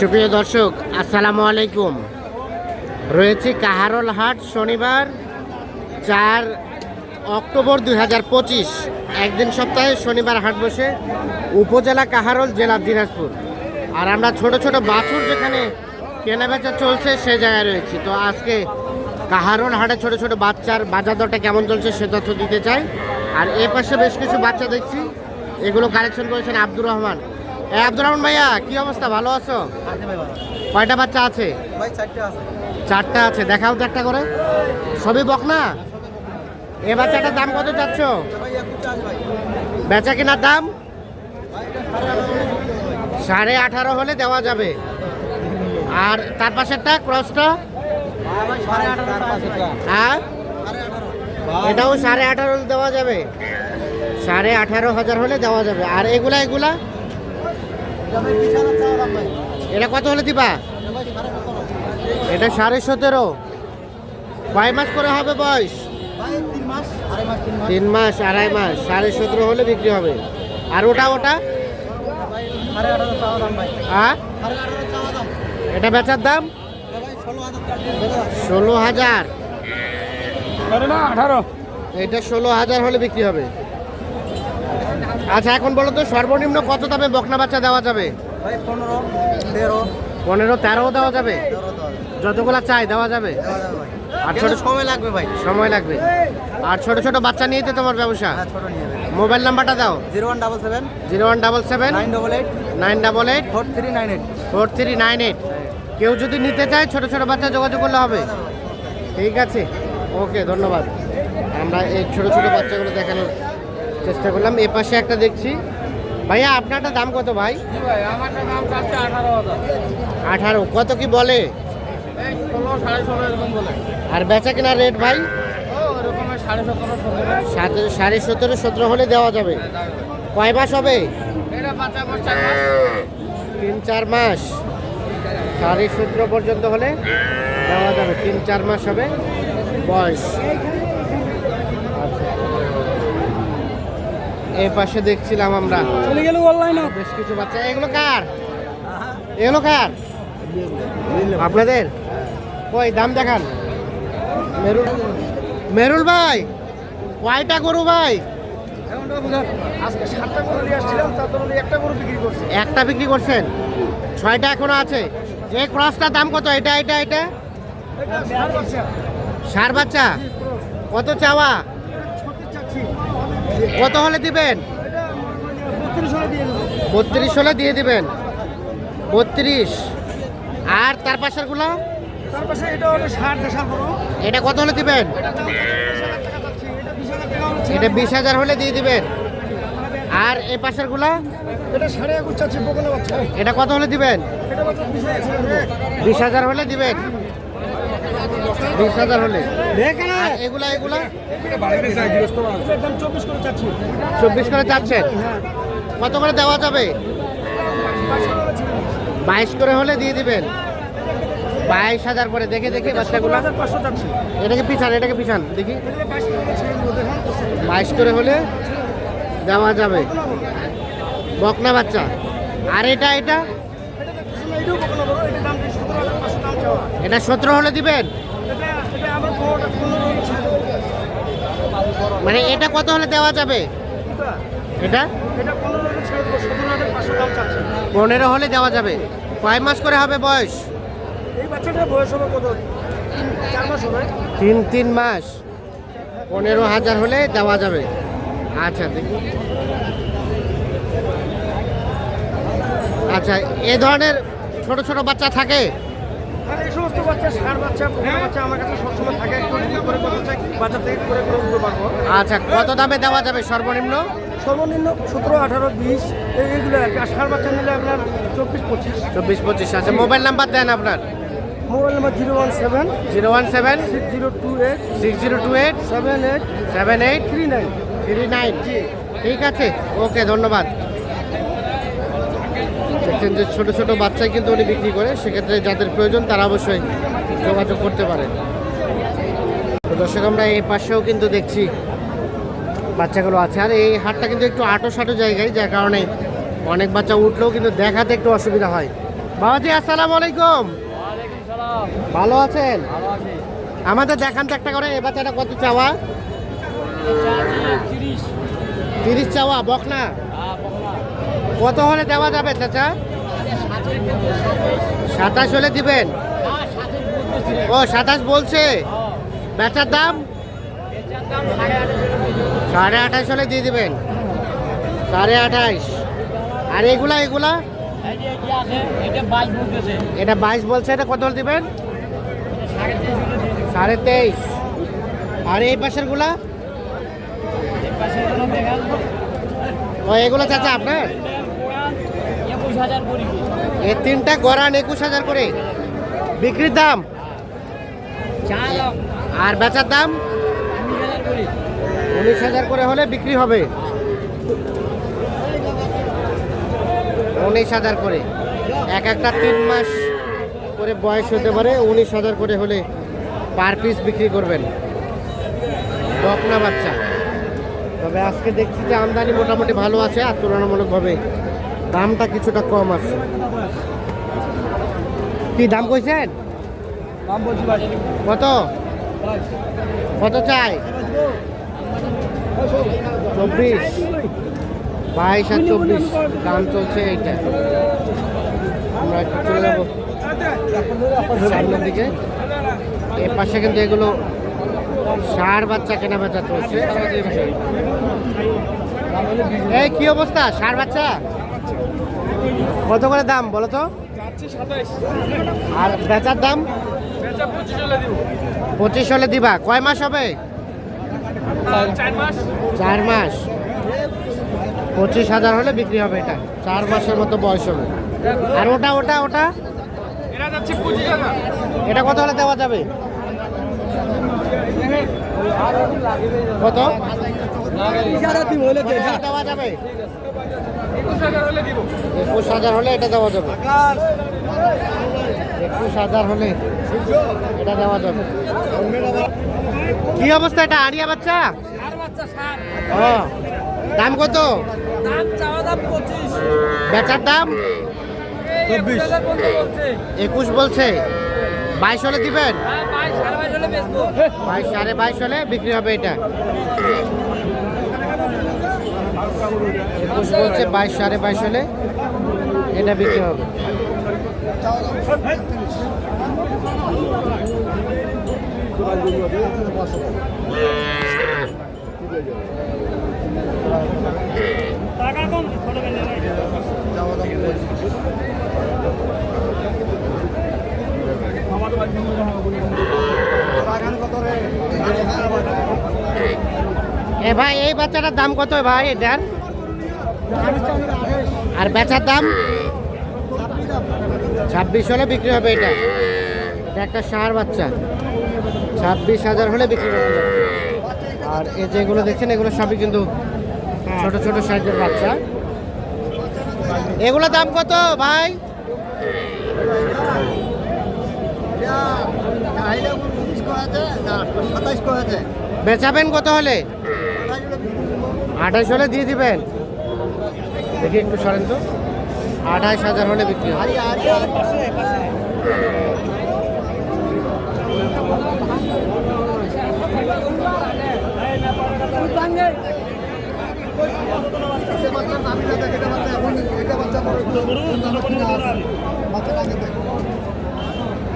সুপ্রিয় দর্শক, আসসালামু আলাইকুম। রয়েছে কাহারল হাট, শনিবার, চার অক্টোবর দুই হাজার পঁচিশ। একদিন সপ্তাহে শনিবার হাট বসে উপজেলা কাহারল, জেলা দিনাজপুর। আর আমরা ছোট ছোট বাছুর যেখানে কেনাবেচা চলছে, সে জায়গায় রয়েছি। তো আজকে কাহারল হাটে ছোট ছোট বাচ্চার বাজার দরটা কেমন চলছে, সে তথ্য দিতে চাই। আর এ পাশে বেশ কিছু বাচ্চা দেখছি। এগুলো কালেকশন করেছেন আব্দুর রহমান। আব্দুর রহমান ভাইয়া কি অবস্থা? ভালো আছো? কয়টা বাচ্চা আছে? চারটে আছে। দেখাও তো একটা করে। সবই বক না এ বাচ্চাটার দাম কত চাচ্ছ? বেচা কেনার দাম? সাড়ে আঠারো হলে দেওয়া যাবে। আর তার পাশেরটা ক্রসটা? হ্যাঁ? এটাও সাড়ে আঠারো হলে দেওয়া যাবে। সাড়ে আঠারো হাজার হলে দেওয়া যাবে। আর এগুলা এগুলা? এটা কত হলে দিবা? এটা সাড়ে সতেরো। কয় মাস করে হবে বয়স? তিন মাস, আড়াই মাস। সাড়ে সতেরো হলে বিক্রি হবে। আর ওটা ওটা? এটা বেচার দাম? ষোলো হাজার। এটা ষোলো হাজার হলে বিক্রি হবে। আচ্ছা এখন বলো তো সর্বনিম্ন কত দামে বকনা বাচ্চা দেওয়া যাবে? পনেরো তেরো। দেওয়া যাবে? যতগুলা চাই দেওয়া যাবে? আর ছোট- সময় লাগবে ভাই। সময় লাগবে। আর ছোট ছোট বাচ্চা নিয়ে তো তোমার ব্যবসা? হ্যাঁ মোবাইল নাম্বারটা দাও। Zero one double seven. Zero one double seven. Nine double eight. Nine double eight. Four three nine eight. Four three nine eight. কেউ যদি নিতে চায় ছোট ছোট বাচ্চা যোগাযোগ করলে হবে। ঠিক আছে? ওকে ধন্যবাদ। আমরা এই ছোট ছোট বাচ্চাগুলো দেখানোর চেষ্টা করলাম। এ পাশে একটা দেখছি। ভাইয়া আপনারটা দাম কত ভাই? আঠারো কত কি বলে? আর বেচা কেনার রেট ভাই? ও সাড়ে সতেরো সতেরো। হলে দেওয়া যাবে। কয় মাস হবে? তিন চার মাস। সাড়ে সতেরো পর্যন্ত হলে দেওয়া যাবে। তিন চার মাস হবে। বয়স। এই পাশে দেখছিলাম আমরা। চলে গেল অনলাইন বেশ কিছু বাচ্চা। এগুলো কার? এগুলো কার? আপনাদের? কই দাম দেখান। মেরুল মেরুল ভাই কয়টা গরু ভাই? একটা গরু বিক্রি করছি। একটা বিক্রি করছেন? ছয়টা এখনও আছে। এই ক্রসটার দাম কত? এটা এটা এটা? সার বাচ্চা? কত চাওয়া? কত হলে দিবেন? বত্রিশ হলে দিয়ে দিবেন। বত্রিশ। আর তার পাশেরগুলো? এটা কত হলে দিবেন? এটা বিশ হাজার হলে দিয়ে দিবেন। আর এ পাশেরগুলা? এটা কত হলে দিবেন? বিশ হাজার হলে দিবেন। বিশ হাজার হলে। এগুলা এগুলা? চব্বিশ করে চাচ্ছি। চব্বিশ চাচ্ছেন কত করে দেওয়া যাবে? বাইশ করে হলে দিয়ে দিবেন। বাইশ হাজার করে। দেখে দেখে বাচ্চাগুলো। এটাকে পিছান এটাকে পিছান? দেখি। বাইশ করে দেখেন। বাইশ করে হলে দেওয়া যাবে। বকনা বাচ্চা। আর এটা এটা। এটা সতেরো হলে দিবেন? মানে এটা কত হলে দেওয়া যাবে? এটা? পনেরো হলে দেওয়া যাবে। কয় মাস করে হবে বয়স? তিন তিন মাস। পনেরো হাজার হলে দেওয়া যাবে। আচ্ছা দেখি। আচ্ছা এ ধরনের ছোট ছোট বাচ্চা থাকে? আর এই সমস্ত বাচ্চা ষাট বাচ্চা আমার কাছে সবসময় থাকে। একটু করে করতে চাই বাজার থেকে করে করে উঠতে পারব আচ্ছা কত দামে দেওয়া যাবে সর্বনিম্ন? সর্বনিম্ন সতেরো আঠারো বিশ এইগুলো আর কি। আর ষাট বাচ্চা নিলে আপনার চব্বিশ পঁচিশ। চব্বিশ পঁচিশ আচ্ছা মোবাইল নাম্বার দেন আপনার। Mobile number zero one seven zero one seven six zero two eight six zero two eight seven eight seven eight three nine. Three nine. ঠিক আছে ওকে ধন্যবাদ। দেখছেন যে ছোটো ছোটো বাচ্চাই কিন্তু উনি বিক্রি করে, সেক্ষেত্রে যাদের প্রয়োজন তারা অবশ্যই যোগাযোগ করতে পারে। তো দর্শক, আমরা এই পাশেও কিন্তু দেখছি বাচ্চাগুলো আছে। আর এই হাটটা কিন্তু একটু আটো সাটো জায়গায়, যার কারণে অনেক বাচ্চা উঠলেও কিন্তু দেখাতে একটু অসুবিধা হয়। বাবাজি, আসসালামু আলাইকুম। ভালো আছেন? আমাদের দেখান তো একটা করে এ বাচ্চাটা কত চাওয়া? তিরিশ চাওয়া, বকনা। কত হলে দেওয়া যাবে, চাচা? সাতাশ হলে দিবেন? ও, সাতাশ বলছে। বেচার দাম? সাড়ে আঠাশ হলে দিয়ে দিবেন। সাড়ে আঠাশ। আর এগুলা এগুলা? এটা বাইশ বলছে, এটা কত দিবেন? সাড়ে তেইশ। আর এই পাশেরগুলা? ও, এগুলো, চাচা, আপনার? এই তিনটা গড়ান একুশ হাজার করে। বিক্রির দাম? আর বেচার দাম? উনিশ হাজার করে হলে বিক্রি হবে। উনিশ হাজার করে। এক একটা তিন মাস করে বয়স হতে পারে উনিশ হাজার করে হলে পার পিস বিক্রি করবেন। বকনা বাচ্চা। তবে আজকে দেখছি যে আমদানি মোটামুটি ভালো আছে আর তুলনামূলকভাবে। দামটা কিছুটা কম আছে। কি দাম কইছেন? কত? কত চাই? চব্বিশ। বাইশ আর চব্বিশ। দাম চলছে এইটা। আমরা একটু চলে যাব। সামনের দিকে। এ পাশে কিন্তু এগুলো ষাঁড় বাচ্চা কেনা বেচা চলছে। এই কি অবস্থা? ষাঁড় বাচ্চা? কত করে দাম বলো তো? আর বেচার দাম? পঁচিশ হলে দিবা। কয় মাস হবে? চার মাস। পঁচিশ হাজার হলে বিক্রি হবে এটা। চার মাসের মতো বয়স হবে। আর ওটা ওটা ওটা? এটা কত হলে দেওয়া যাবে? কত? হলে দেওয়া যাবে। একুশ হাজার হলে এটা দেওয়া যাবে। একুশ হাজার হলে এটা দেওয়া যাবে। কি অবস্থা এটা আরিয়া বাচ্চা? ও দাম কত? বেচার দাম? একুশ বলছে। বাইশ হলে দিবেন? বাইশ, সাড়ে বাইশ হলে বিক্রি হবে এটা। একুশ বলছে বাইশ, সাড়ে বাইশ হলে এটা বিক্রি হবে। এ ভাই, এই বাচ্চাটার দাম কত ভাই? এটার আর বেচার দাম? ছাব্বিশ হলে বিক্রি হবে এটা। এটা একটা সার বাচ্চা। ছাব্বিশ হাজার হলে বিক্রি হবে আর এই যেগুলো দেখছেন, এগুলো সবই কিন্তু ছোট ছোট সাইজের বাচ্চা। এগুলো দাম কত ভাই? বেচাবেন কত হলে? আঠাশ হলে দিয়ে দিবেন। দেখি একটু সরেন তো। আঠাশ হাজার হলে বিক্রি হবে।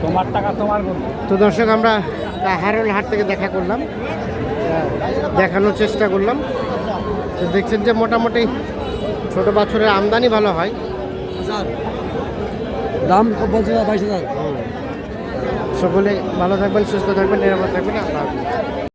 তোমার টাকা তোমার তো দর্শক আমরা হারল হাট থেকে দেখা করলাম। দেখানোর চেষ্টা করলাম। তো দেখছেন যে মোটামুটি ছোট বাছরের আমদানি ভালো হয়। দাম বলছে বাইশ হাজার। সকলে ভালো থাকবেন সুস্থ থাকবেন নিরাপদ থাকবেন হাফেজ।